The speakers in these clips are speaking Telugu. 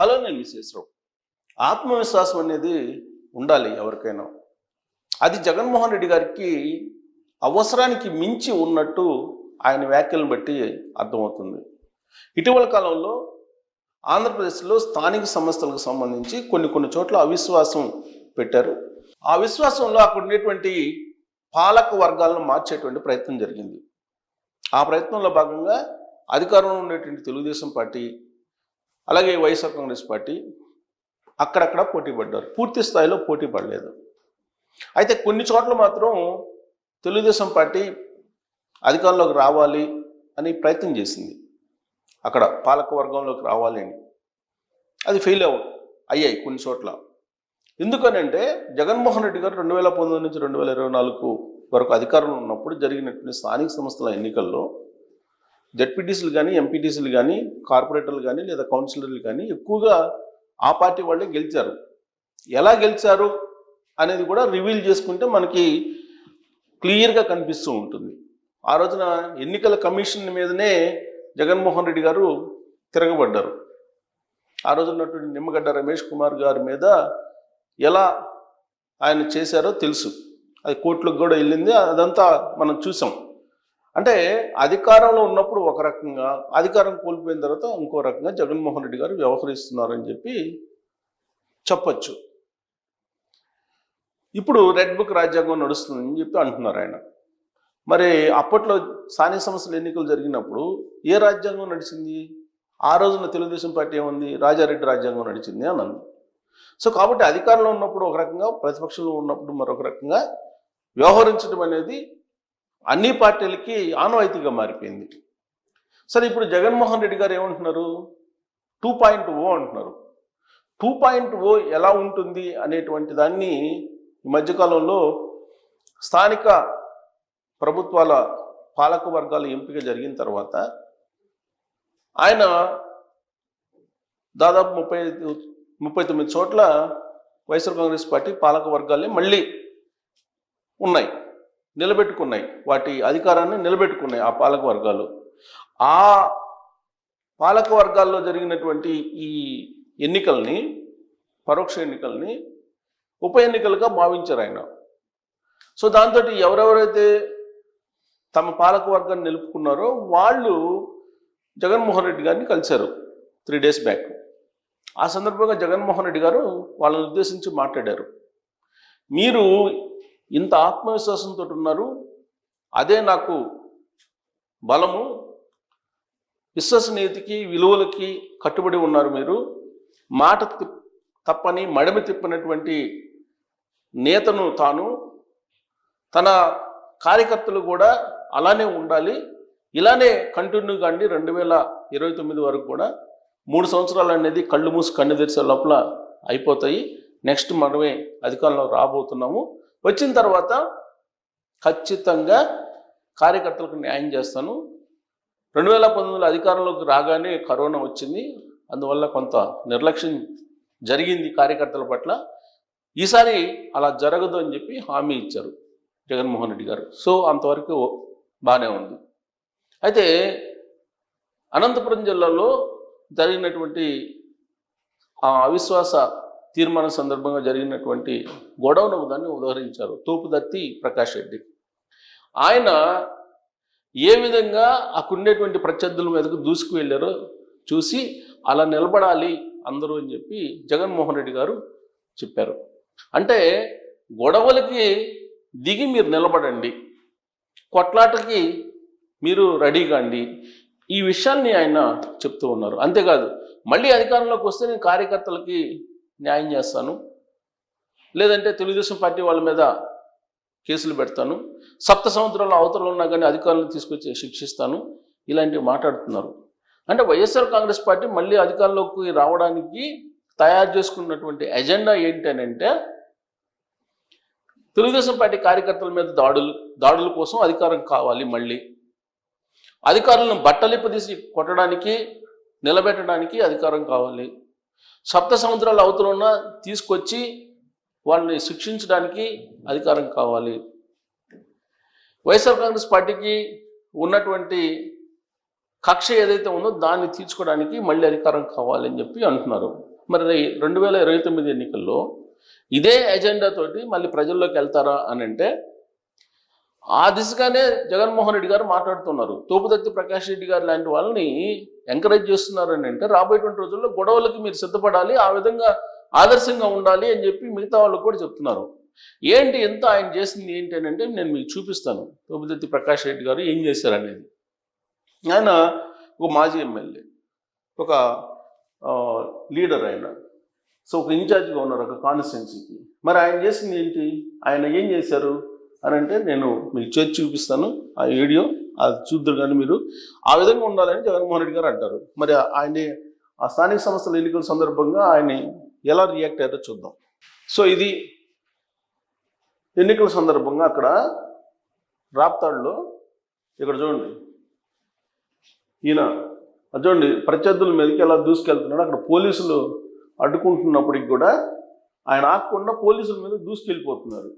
హలో నేను విశ్వేశ్వరరావు ఆత్మవిశ్వాసం అనేది ఉండాలి ఎవరికైనా. అది జగన్మోహన్ రెడ్డి గారికి అవసరానికి మించి ఉన్నట్టు ఆయన వ్యాఖ్యలను బట్టి అర్థమవుతుంది. ఇటీవల కాలంలో ఆంధ్రప్రదేశ్లో స్థానిక సంస్థలకు సంబంధించి కొన్ని కొన్ని చోట్ల అవిశ్వాసం పెట్టారు. ఆ విశ్వాసంలో అక్కడ ఉండేటువంటి పాలక వర్గాలను మార్చేటువంటి ప్రయత్నం జరిగింది. ఆ ప్రయత్నంలో భాగంగా అధికారంలో ఉండేటువంటి తెలుగుదేశం పార్టీ అలాగే వైఎస్ఆర్ కాంగ్రెస్ పార్టీ అక్కడక్కడ పోటీ పడ్డారు. పూర్తి స్థాయిలో పోటీ పడలేదు. అయితే కొన్ని చోట్ల మాత్రం తెలుగుదేశం పార్టీ అధికారంలోకి రావాలి అని ప్రయత్నం చేసింది. అక్కడ పాలక వర్గంలోకి రావాలి అని. అది ఫెయిల్ అవ్వ అయ్యాయి కొన్ని చోట్ల. ఎందుకనంటే జగన్మోహన్ రెడ్డి గారు రెండు వేల పంతొమ్మిది నుంచి రెండు వేల ఇరవై నాలుగు వరకు అధికారంలో ఉన్నప్పుడు జరిగినటువంటి స్థానిక సంస్థల ఎన్నికల్లో జడ్పీటీసీలు కానీ ఎంపీటీసీలు కానీ కార్పొరేటర్లు కానీ లేదా కౌన్సిలర్లు కానీ ఎక్కువగా ఆ పార్టీ వాళ్ళే గెలిచారు. ఎలా గెలిచారు అనేది కూడా రివీల్ చేసుకుంటే మనకి క్లియర్గా కనిపిస్తూ ఉంటుంది. ఆ రోజున ఎన్నికల కమిషన్ మీదనే జగన్మోహన్ రెడ్డి గారు తిరగబడ్డారు. ఆ రోజు ఉన్నటువంటి నిమ్మగడ్డ రమేష్ కుమార్ గారి మీద ఎలా ఆయన చేశారో తెలుసు. అది కోర్టులకు కూడా వెళ్ళింది. అదంతా మనం చూసాం. అంటే అధికారంలో ఉన్నప్పుడు ఒక రకంగా అధికారం కోల్పోయిన తర్వాత ఇంకో రకంగా జగన్మోహన్ రెడ్డి గారు వ్యవహరిస్తున్నారని చెప్పి చెప్పచ్చు. ఇప్పుడు రెడ్ బుక్ రాజ్యాంగం నడుస్తుందని చెప్పి అంటున్నారు ఆయన. మరి అప్పట్లో స్థానిక సంస్థల ఎన్నికలు జరిగినప్పుడు ఏ రాజ్యాంగం నడిచింది? ఆ రోజున తెలుగుదేశం పార్టీ ఏముంది? రాజారెడ్డి రాజ్యాంగం నడిచింది అన్నది సో కాబట్టి అధికారంలో ఉన్నప్పుడు ఒక రకంగా ప్రతిపక్షంలో ఉన్నప్పుడు మరొక రకంగా వ్యవహరించడం అనేది అన్ని పార్టీలకి ఆనవాయితీగా మారిపోయింది. సరే ఇప్పుడు జగన్మోహన్ రెడ్డి గారు ఏమంటున్నారు? టూ పాయింట్ ఓ అంటున్నారు. టూ పాయింట్ ఓ ఎలా ఉంటుంది అనేటువంటి దాన్ని ఈ మధ్యకాలంలో స్థానిక ప్రభుత్వాల పాలక వర్గాల ఎంపిక జరిగిన తర్వాత ఆయన దాదాపు ముప్పై ముప్పై తొమ్మిది చోట్ల వైఎస్ఆర్ కాంగ్రెస్ పార్టీ పాలక వర్గాలే మళ్ళీ ఉన్నాయి. నిలబెట్టుకున్నాయి. వాటి అధికారాన్ని నిలబెట్టుకున్నాయి ఆ పాలక వర్గాలు. ఆ పాలక వర్గాల్లో జరిగినటువంటి ఈ ఎన్నికల్ని పరోక్ష ఎన్నికల్ని ఉప ఎన్నికలుగా భావించారు ఆయన. సో దాంతో ఎవరెవరైతే తమ పాలక వర్గాన్ని నిలుపుకున్నారో వాళ్ళు జగన్మోహన్ రెడ్డి గారిని కలిశారు త్రీ డేస్ బ్యాక్. ఆ సందర్భంగా జగన్మోహన్ రెడ్డి గారు వాళ్ళని ఉద్దేశించి మాట్లాడారు. మీరు ఇంత ఆత్మవిశ్వాసంతో ఉన్నారు అదే నాకు బలము. విశ్వసనీయతకి విలువలకి కట్టుబడి ఉన్నారు మీరు. మాట తప్పని మడమి తిప్పినటువంటి నేతను తాను. తన కార్యకర్తలు కూడా అలానే ఉండాలి. ఇలానే కంటిన్యూ కాండి రెండు వేల ఇరవై తొమ్మిది వరకు కూడా. మూడు సంవత్సరాలు అనేది కళ్ళు మూసి కన్ను తెరిచే లోపల అయిపోతాయి. నెక్స్ట్ మనమే అధికారంలో రాబోతున్నాము. వచ్చిన తర్వాత ఖచ్చితంగా కార్యకర్తలకు న్యాయం చేస్తాను. రెండు వేల పంతొమ్మిదిలో అధికారంలోకి రాగానే కరోనా వచ్చింది. అందువల్ల కొంత నిర్లక్ష్యం జరిగింది కార్యకర్తల పట్ల. ఈసారి అలా జరగదు అని చెప్పి హామీ ఇచ్చారు జగన్మోహన్ రెడ్డి గారు. సో అంతవరకు బాగానే ఉంది. అయితే అనంతపురం జిల్లాలో జరిగినటువంటి ఆ అవిశ్వాస తీర్మానం సందర్భంగా జరిగినటువంటి గొడవను దాన్ని ఉదహరించారు. తోపుదత్తి ప్రకాష్ రెడ్డి. ఆయన ఏ విధంగా అక్కడుండేటువంటి ప్రత్యర్థుల మీదకు దూసుకు వెళ్ళారో చూసి అలా నిలబడాలి అందరూ అని చెప్పి జగన్మోహన్ రెడ్డి గారు చెప్పారు. అంటే గొడవలకి దిగి మీరు నిలబడండి. కొట్లాటకి మీరు రెడీ కాండి. ఈ విషయాన్ని ఆయన చెప్తూ ఉన్నారు. అంతేకాదు మళ్ళీ అధికారంలోకి వస్తే నేను కార్యకర్తలకి న్యాయం చేస్తాను. లేదంటే తెలుగుదేశం పార్టీ వాళ్ళ మీద కేసులు పెడతాను. సప్త సంవత్సరాల అవతల ఉన్నా కానీ అధికారులను తీసుకొచ్చి శిక్షిస్తాను. ఇలాంటివి మాట్లాడుతున్నారు. అంటే వైఎస్ఆర్ కాంగ్రెస్ పార్టీ మళ్ళీ అధికారంలోకి రావడానికి తయారు చేసుకున్నటువంటి ఎజెండా ఏంటనంటే తెలుగుదేశం పార్టీ కార్యకర్తల మీద దాడులు దాడుల కోసం అధికారం కావాలి మళ్ళీ. అధికారులను బట్టలిప్పదీసి కొట్టడానికి నిలబెట్టడానికి అధికారం కావాలి. సప్త సముద్రాల అవతల ఉన్న తీసుకొచ్చి వాళ్ళని శిక్షించడానికి అధికారం కావాలి. వైఎస్ఆర్ కాంగ్రెస్ పార్టీకి ఉన్నటువంటి కక్ష ఏదైతే ఉందో దాన్ని తీర్చుకోవడానికి మళ్ళీ అధికారం కావాలని చెప్పి అంటున్నారు. మరి రెండు వేల ఇరవై తొమ్మిది ఎన్నికల్లో ఇదే ఎజెండాతోటి మళ్ళీ ప్రజల్లోకి వెళ్తారా అని అంటే ఆ దిశగానే జగన్మోహన్ రెడ్డి గారు మాట్లాడుతున్నారు. తోపుదత్తి ప్రకాష్ రెడ్డి గారు లాంటి వాళ్ళని ఎంకరేజ్ చేస్తున్నారని అంటే రాబోయేటువంటి రోజుల్లో గొడవలకి మీరు సిద్ధపడాలి ఆ విధంగా ఆదర్శంగా ఉండాలి అని చెప్పి మిగతా వాళ్ళకు కూడా చెప్తున్నారు. ఏంటి ఎంత ఆయన చేసింది ఏంటి అని అంటే నేను మీకు చూపిస్తాను. తోపుదత్తి ప్రకాష్ రెడ్డి గారు ఏం చేశారనేది. ఆయన ఒక మాజీ ఎమ్మెల్యే ఒక లీడర్ ఆయన. సో ఒక ఇన్ఛార్జ్గా ఉన్నారు ఒక కాన్స్టిట్యున్సీకి మరి ఆయన చేసింది ఏంటి? ఆయన ఏం చేశారు? అని అంటే నేను మీకు చేసి చూపిస్తాను. ఆ వీడియో అది చూద్దరు కానీ మీరు. ఆ విధంగా ఉండాలని జగన్మోహన్ రెడ్డి గారు అంటారు. మరి ఆయన ఆ స్థానిక సంస్థల ఎన్నికల సందర్భంగా ఆయన ఎలా రియాక్ట్ అయ్యారో చూద్దాం. సో ఇది ఎన్నికల సందర్భంగా అక్కడ రాప్తాడులో ఇక్కడ చూడండి. ఈయన చూడండి ప్రత్యర్థుల మీదకి ఎలా దూసుకెళ్తున్నాడు అక్కడ పోలీసులు అడ్డుకుంటున్నప్పటికి కూడా ఆయన ఆకుండా పోలీసుల మీద దూసుకెళ్ళిపోతున్నారు.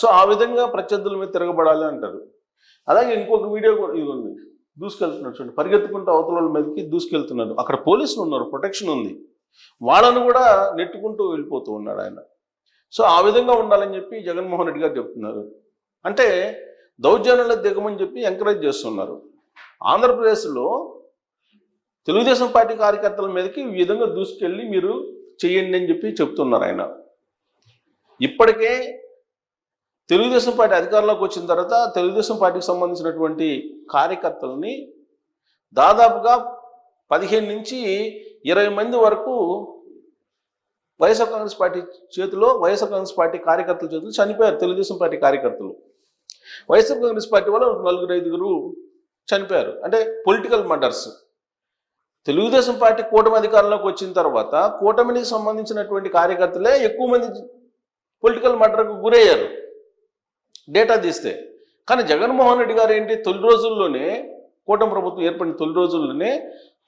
సో ఆ విధంగా ప్రత్యర్థుల మీద తిరగబడాలి అంటారు. అలాగే ఇంకొక వీడియో కూడా ఇది ఉంది దూసుకెళ్తున్నాడు చూడండి. పరిగెత్తుకుంటూ అవతల వాళ్ళ మీదకి దూసుకెళ్తున్నారు అక్కడ పోలీసులు ఉన్నారు. ప్రొటెక్షన్ ఉంది. వాళ్ళను కూడా నెట్టుకుంటూ వెళ్ళిపోతూ ఉన్నాడు ఆయన. సో ఆ విధంగా ఉండాలని చెప్పి జగన్మోహన్ రెడ్డి గారు చెప్తున్నారు. అంటే దౌర్జన్యాల దిగమని చెప్పి ఎంకరేజ్ చేస్తున్నారు. ఆంధ్రప్రదేశ్లో తెలుగుదేశం పార్టీ కార్యకర్తల మీదకి ఈ విధంగా దూసుకెళ్ళి మీరు చెయ్యండి అని చెప్పి చెప్తున్నారు ఆయన. ఇప్పటికే తెలుగుదేశం పార్టీ అధికారంలోకి వచ్చిన తర్వాత తెలుగుదేశం పార్టీకి సంబంధించినటువంటి కార్యకర్తలని దాదాపుగా పదిహేను నుంచి ఇరవై మంది వరకు వైఎస్ఆర్ కాంగ్రెస్ పార్టీ చేతిలో వైఎస్ఆర్ కాంగ్రెస్ పార్టీ కార్యకర్తల చేతిలో చనిపోయారు తెలుగుదేశం పార్టీ కార్యకర్తలు. వైఎస్ఆర్ కాంగ్రెస్ పార్టీ వల్ల నలుగురు ఐదుగురు చనిపోయారు. అంటే పొలిటికల్ మర్డర్స్. తెలుగుదేశం పార్టీ కూటమి అధికారంలోకి వచ్చిన తర్వాత కూటమికి సంబంధించినటువంటి కార్యకర్తలే ఎక్కువ మంది పొలిటికల్ మర్డర్కు గురయ్యారు. డేటా తీస్తే. కానీ జగన్మోహన్ రెడ్డి గారు ఏంటి? తొలి రోజుల్లోనే కూటమి ప్రభుత్వం ఏర్పడిన తొలి రోజుల్లోనే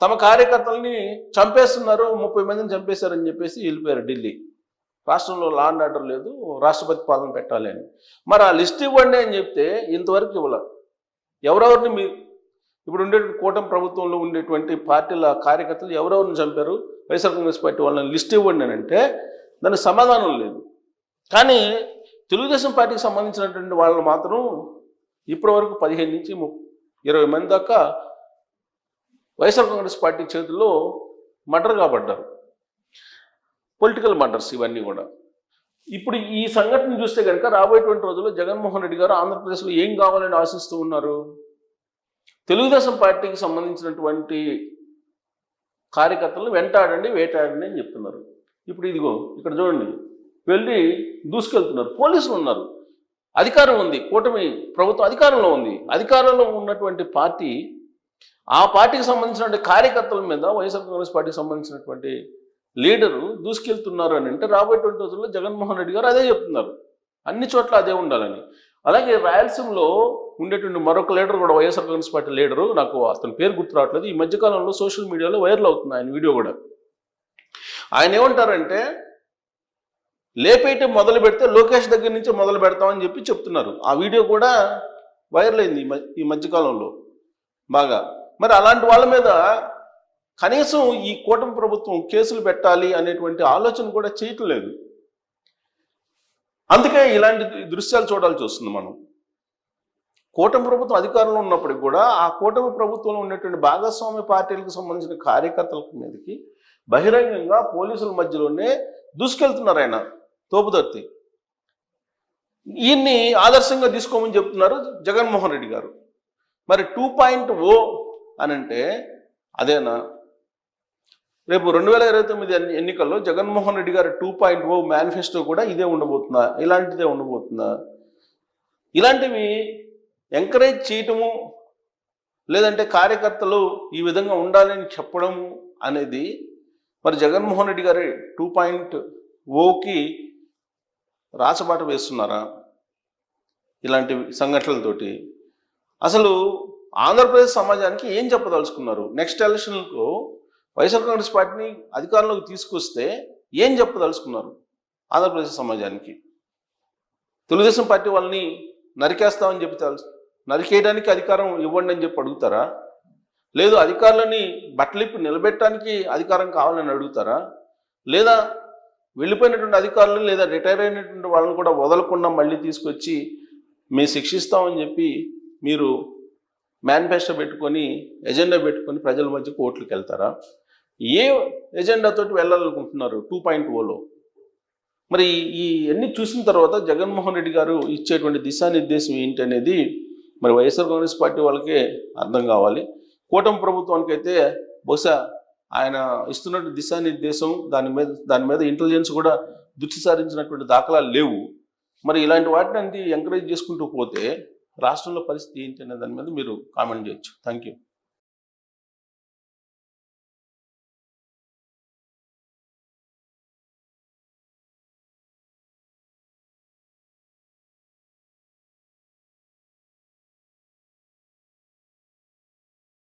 తమ కార్యకర్తల్ని చంపేస్తున్నారు ముప్పై మందిని చంపేశారని చెప్పేసి వెళ్ళిపోయారు ఢిల్లీ. రాష్ట్రంలో లా అండ్ ఆర్డర్ లేదు రాష్ట్రపతి పాలన పెట్టాలి అని. మరి ఆ లిస్ట్ ఇవ్వండి అని చెప్తే ఇంతవరకు ఇవ్వాల. ఎవరెవరిని మీ ఇప్పుడు ఉండే కూటమి ప్రభుత్వంలో ఉండేటువంటి పార్టీల కార్యకర్తలు ఎవరెవరిని చంపారు? వైఎస్ఆర్ కాంగ్రెస్ పార్టీ వాళ్ళని లిస్ట్ ఇవ్వండి అని అంటే దానికి సమాధానం లేదు. కానీ తెలుగుదేశం పార్టీకి సంబంధించినటువంటి వాళ్ళు మాత్రం ఇప్పటి వరకు పదిహేను నుంచి ము- ఇరవై మంది దాకా వైఎస్ఆర్ కాంగ్రెస్ పార్టీ చేతుల్లో మర్డర్ కాబడ్డారు పొలిటికల్ మర్డర్స్ ఇవన్నీ కూడా. ఇప్పుడు ఈ సంఘటన చూస్తే కనుక రాబోయేటువంటి రోజుల్లో జగన్మోహన్ రెడ్డి గారు ఆంధ్రప్రదేశ్లో ఏం కావాలని ఆశిస్తూ ఉన్నారు? తెలుగుదేశం పార్టీకి సంబంధించినటువంటి కార్యకర్తలను వెంటాడండి వేటాడండి అని చెప్తున్నారు. ఇప్పుడు ఇదిగో ఇక్కడ చూడండి. వెళ్ళి దూసుకెళ్తున్నారు. పోలీసులు ఉన్నారు. అధికారం ఉంది. కూటమి ప్రభుత్వం అధికారంలో ఉంది. అధికారంలో ఉన్నటువంటి పార్టీ ఆ పార్టీకి సంబంధించినటువంటి కార్యకర్తల మీద వైఎస్ఆర్ కాంగ్రెస్ పార్టీకి సంబంధించినటువంటి లీడరు దూసుకెళ్తున్నారు అని అంటే రాబోయేటువంటి రోజుల్లో జగన్మోహన్ రెడ్డి గారు అదే చెప్తున్నారు. అన్ని చోట్ల అదే ఉండాలని. అలాగే రాయలసీమలో ఉండేటువంటి మరొక లీడర్ కూడా వైఎస్ఆర్ కాంగ్రెస్ పార్టీ లీడరు. నాకు అతని పేరు గుర్తు రావట్లేదు. ఈ మధ్యకాలంలో సోషల్ మీడియాలో వైరల్ అవుతుంది ఆయన వీడియో కూడా. ఆయన ఏమంటారంటే లేపేయటం మొదలు పెడితే లోకేష్ దగ్గర నుంచి మొదలు పెడతామని చెప్పి చెప్తున్నారు. ఆ వీడియో కూడా వైరల్ అయింది ఈ మధ్యకాలంలో బాగా. మరి అలాంటి వాళ్ళ మీద కనీసం ఈ కూటమి ప్రభుత్వం కేసులు పెట్టాలి అనేటువంటి ఆలోచన కూడా చేయటం లేదు. అందుకే ఇలాంటి దృశ్యాలు చూడాల్సి వస్తుంది మనం. కూటమి ప్రభుత్వం అధికారంలో ఉన్నప్పటికి కూడా ఆ కూటమి ప్రభుత్వంలో ఉన్నటువంటి భాగస్వామ్య పార్టీలకు సంబంధించిన కార్యకర్తల మీదకి బహిరంగంగా పోలీసుల మధ్యలోనే దూసుకెళ్తున్నారు ఆయన. తోపుదర్తి ఈయన్ని ఆదర్శంగా తీసుకోమని చెప్తున్నారు జగన్మోహన్ రెడ్డి గారు. మరి టూ పాయింట్ ఓ అని అంటే అదేనా? రేపు రెండు వేల ఇరవై తొమ్మిది ఎన్నికల్లో జగన్మోహన్ రెడ్డి గారి టూ పాయింట్ ఓ మేనిఫెస్టో కూడా ఇదే ఉండబోతుందా? ఇలాంటిదే ఉండబోతుందా? ఇలాంటివి ఎంకరేజ్ చేయటము లేదంటే కార్యకర్తలు ఈ విధంగా ఉండాలని చెప్పడము అనేది మరి జగన్మోహన్ రెడ్డి గారి టూ పాయింట్ ఓకి రాసబాట వేస్తున్నారా? ఇలాంటి సంఘటనలతోటి. అసలు ఆంధ్రప్రదేశ్ సమాజానికి ఏం చెప్పదలుచుకున్నారు? నెక్స్ట్ ఎలక్షన్కు వైఎస్ఆర్ కాంగ్రెస్ పార్టీని అధికారంలోకి తీసుకొస్తే ఏం చెప్పదలుచుకున్నారు ఆంధ్రప్రదేశ్ సమాజానికి? తెలుగుదేశం పార్టీ వాళ్ళని నరికేస్తామని చెప్పి నరికేయడానికి అధికారం ఇవ్వండి అని చెప్పి అడుగుతారా? లేదు అధికారులని బట్టలిప్పి నిలబెట్టడానికి అధికారం కావాలని అడుగుతారా? లేదా వెళ్ళిపోయినటువంటి అధికారులు లేదా రిటైర్ అయినటువంటి వాళ్ళని కూడా వదలకుండా మళ్ళీ తీసుకొచ్చి మేము శిక్షిస్తామని చెప్పి మీరు మేనిఫెస్టో పెట్టుకొని ఎజెండా పెట్టుకొని ప్రజల మధ్యకు ఓట్లకు వెళ్తారా ఏ ఎజెండాతో వెళ్ళాలనుకుంటున్నారు టూ పాయింట్ ఓలో? మరి ఈ అన్ని చూసిన తర్వాత జగన్మోహన్ రెడ్డి గారు ఇచ్చేటువంటి దిశానిర్దేశం ఏంటి అనేది మరి వైఎస్ఆర్ కాంగ్రెస్ పార్టీ వాళ్ళకే అర్థం కావాలి. కూటమి ప్రభుత్వానికి అయితే బహుశా ఆయన ఇస్తున్నట్టు దిశానిర్దేశం దాని మీద దాని మీద ఇంటెలిజెన్స్ కూడా దృష్టి సారించినటువంటి దాఖలాలు లేవు. మరి ఇలాంటి వాటిని అన్ని ఎంకరేజ్ చేసుకుంటూ పోతే రాష్ట్రంలో పరిస్థితి ఏంటి అనే దాని మీద మీరు కామెంట్ చేయొచ్చు. Thank you